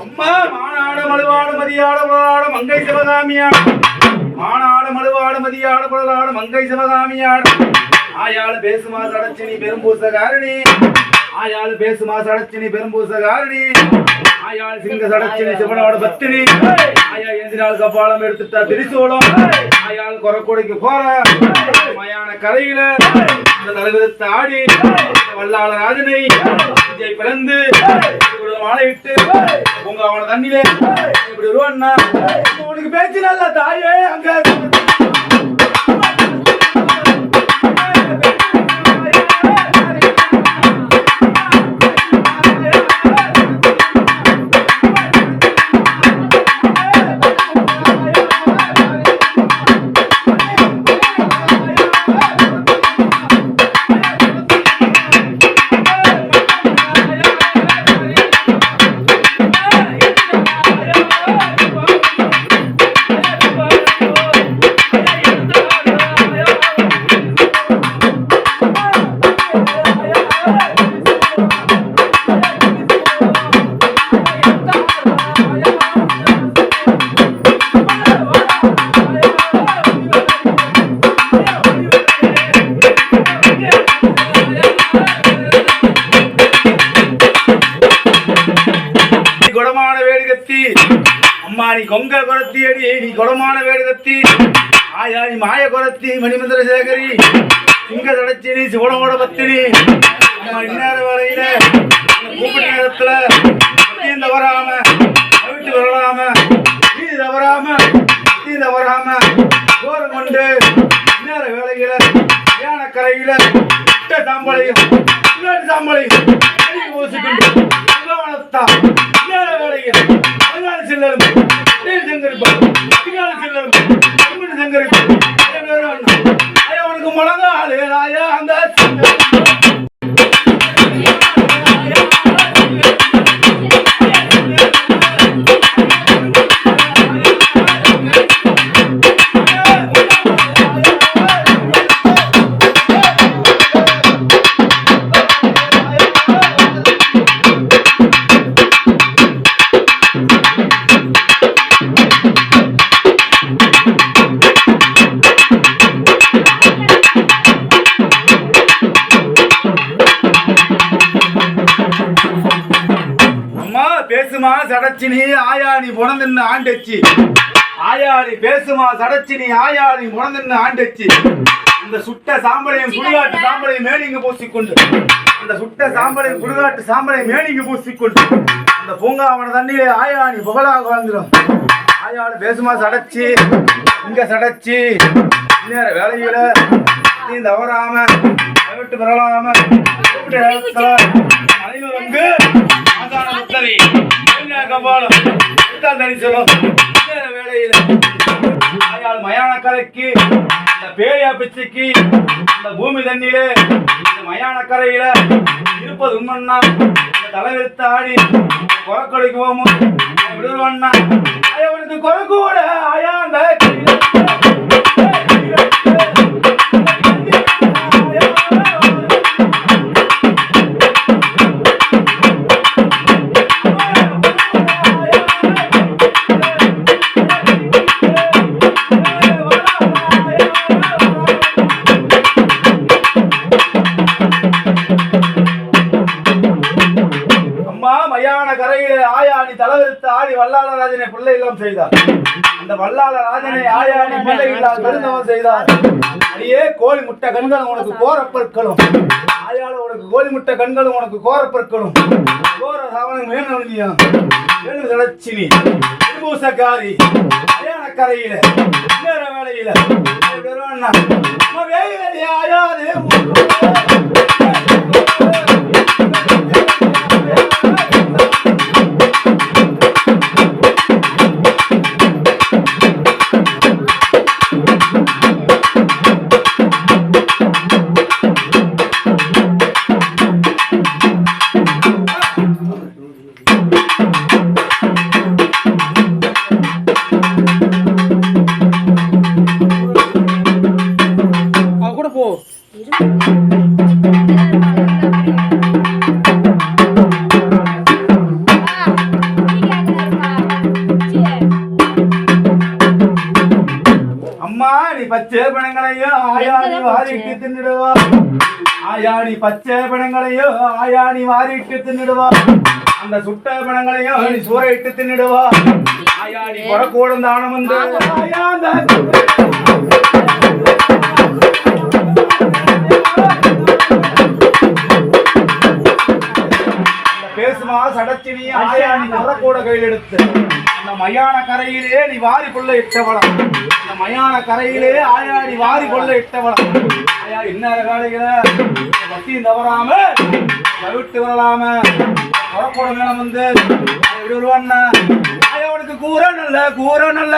அம்மா மானாட மழுவாட மதியாட புலலாட மங்கை சிவகாமியாட. மானாட மழுவாட மதியாட புலலாட மங்கை சிவகாமியாட. ஆயாள் பேசுமா சடச்சினி பெரும்பூசகாரணி. ஆயாள் பேசுமா சடச்சினி பெரும்பூசகாரணி. ஆயாள் சிங்க சடச்சினி சிவனோட பத்தினி. ஆயா எந்தினாள் கபாலம் எடுத்துட்டா திரிசூலம். ஆயாள் கொரக்கொடைக்கு போற மயான கரையில. இந்த தலைவிதத்தை ஆடி. வல்லாள ராஜனை. பிறந்து இப்படி மாலையிட்டு உங்க அவன தண்ணியில இப்படி வருவான்னா உனக்கு பேச்சு நல்ல தாயே அங்க. அம்மா நீ கொங்க குரத்தி அடி நீ குடமான வேடகத்தி ஆயா நீ மாய குரத்தி மணிமந்திர சேகரி. சிங்க நீ சிவனோட பத்தினி. அம்மா இந்நேர வேலையில? கூப்பிட்ட நேரத்துல சத்தியம் தவறாம வீட்டு வரலாம நீ தவறாம நீ தவறாம தூரம் கொண்டு இந்நேர வேலையில ஏன கரையில இட்ட சாம்பலையும் இன்னொரு ஐயா உனக்கு பேசுமா சடச்சினி ஆயாணி புணந்தின்னு ஆண்டச்சு. ஆயாணி பேசுமா சடச்சினி ஆயாணி புணந்தின்னு ஆண்டச்சு. அந்த சுட்ட சாம்பலையும் சுடுகாட்டு சாம்பலையும் மேனிங்க பூசிக்கொண்டு. அந்த சுட்ட சாம்பலையும் சுடுகாட்டு சாம்பலையும் மேனிங்க பூசிக்கொண்டு. அந்த பூங்காவன தண்ணியிலே ஆயாணி புகழாக வாழ்ந்துடும் ஆயாடு பேசுமா சடைச்சி இங்க சடைச்சி. நேர வேலையில நீ தவறாம விட்டு நேரத்துல அனைவரும் வந்து ஆசான முத்தரி என்ன கபாலம் எடுத்தால் வேலையில் சொல்லும் மயான கரைக்கு இந்த பேயா பிச்சைக்கு இந்த பூமி தண்ணியிலே இந்த மயான கரையில இருப்பது உண்மைன்னா இந்த தலைவெடுத்து ஆடி குறக்கொலைக்கு போகும் விடுவான்னா அவனுக்கு குறை கூட ஆயா அந்த கழுத்து தலைவிரித்து ஆடி வல்லாளராஜனை பிள்ளை இல்லம் செய்தார். அந்த வல்லாளராஜனை ஆயாடி பிள்ளை இல்லாத பெருந்தவம் செய்தார். அடியே கோழி முட்டை கண்களும் உனக்கு கோரப்பற்களும். ஆயாள உனக்கு கோழி முட்டை கண்களும் உனக்கு கோரப்பற்களும். கோர சாவனம் வேணும் வேணும் தடச்சினி பூசக்காரி கல்யாண கரையில வேற வேலையில வருவான்னா அம்மா ஆயாது. வாரிட்டு தின்னுடுவா. ஆயாணி பச்சை பணங்களையும் ஆயாணி வாரிட்டு தின்னுடுவா. அந்த சுட்ட பணங்களையும் நீ சூறையிட்டு தின்னுடுவா. ஆயாணி கொடக்கூடம் தானம் வந்து பேசுமா சடச்சினி ஆயாணி கொடக்கூட கையில் எடுத்து இந்த மயான கரையிலே நீ வாரி கொள்ள இட்டவளம் இந்த மயான கரையிலே ஆயாடி வாரி கொள்ள இட்டவளம் ஆயா என்ன காலைகிற பத்தியும் தவறாம தவிட்டு வரலாம. கொடக்கூட மேலம் வந்து எப்படி வருவான்னா ஆயா உனக்கு கூற நல்ல கூற நல்ல.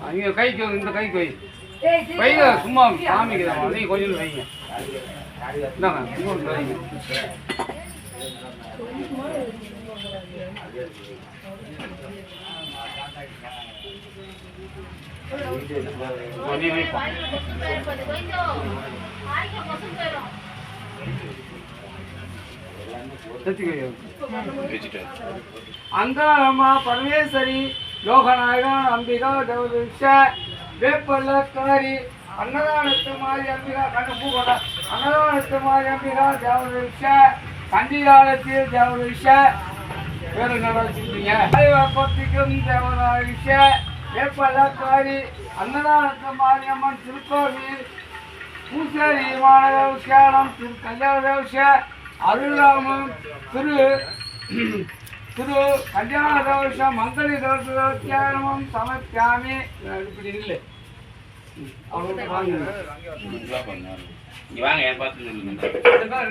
அவங்க கைக்கு இந்த கைக்கு வை வைங்க சும்மா காமிக்கிறேன் நீ கொஞ்சம் வைங்க. இந்தாங்க இன்னொன்று வைங்க. நீ வைப்பா ಅಂಗಾರಮ್ಮ ಪರಮೇಶ್ವರಿ ಲೋಕನಾಯಕ ಅಂಬಿಕಾ ಗೌರೀಶ வேப்பல்லக்காரி அன்னதானத்து மாறி அம்பிகா கண்ணு கூட அன்னதானத்து மாறி அம்பிகா தேவரிஷ கண்டிகாலத்தில் தேவரிஷ வேறு நடத்திட்டீங்க பத்திக்கும் தேவராரிஷ வேப்பல்லக்காரி அன்னதானத்து மாரியம்மன் திருக்கோவில் பூசாரி மாநகரம் திரு கல்யாண அது இல்லாமல் திரு திரு கல்யாண தோஷ மங்களி தோஷம் சமர்ப்பியாமி இப்படி இல்லை. அவங்க வாங்க இங்க வாங்க பார்த்து.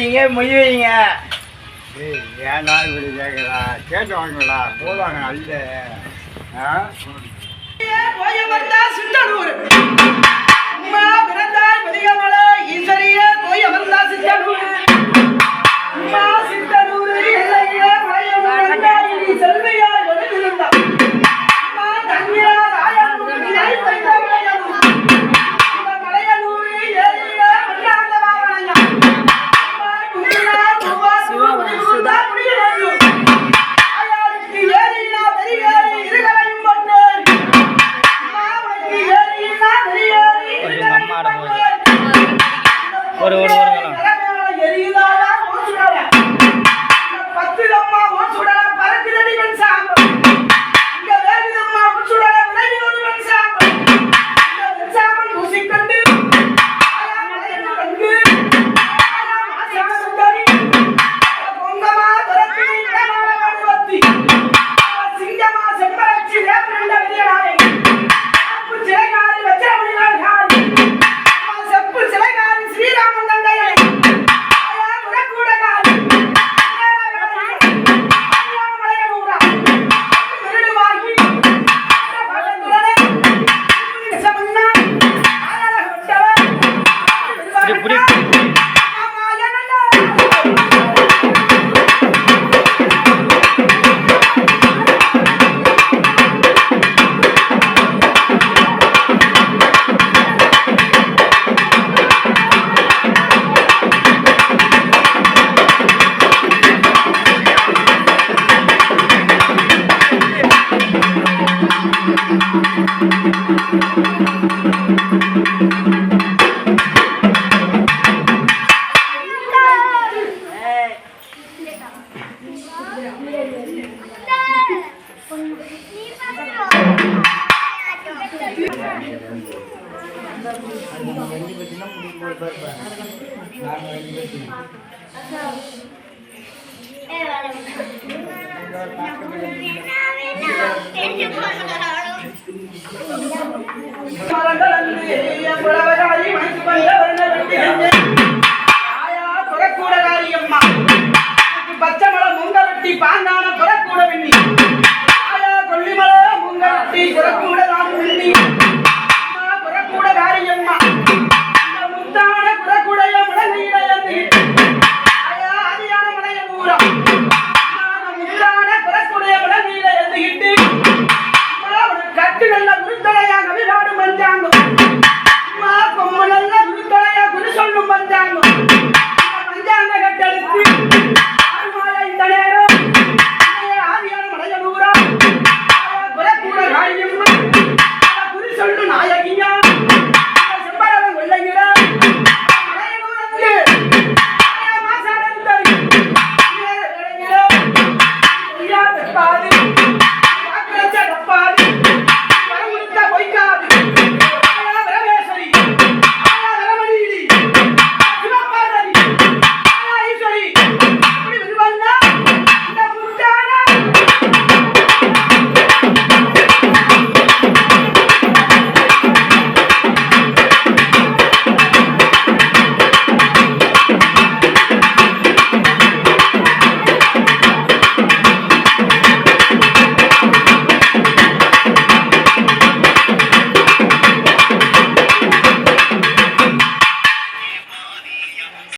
வைக்கிறீங்க மொய் வைங்க ஏன்னா இப்படி கேட்குறா கேட்டவங்களா? போவாங்க அல்ல ஆ? செல்வையார்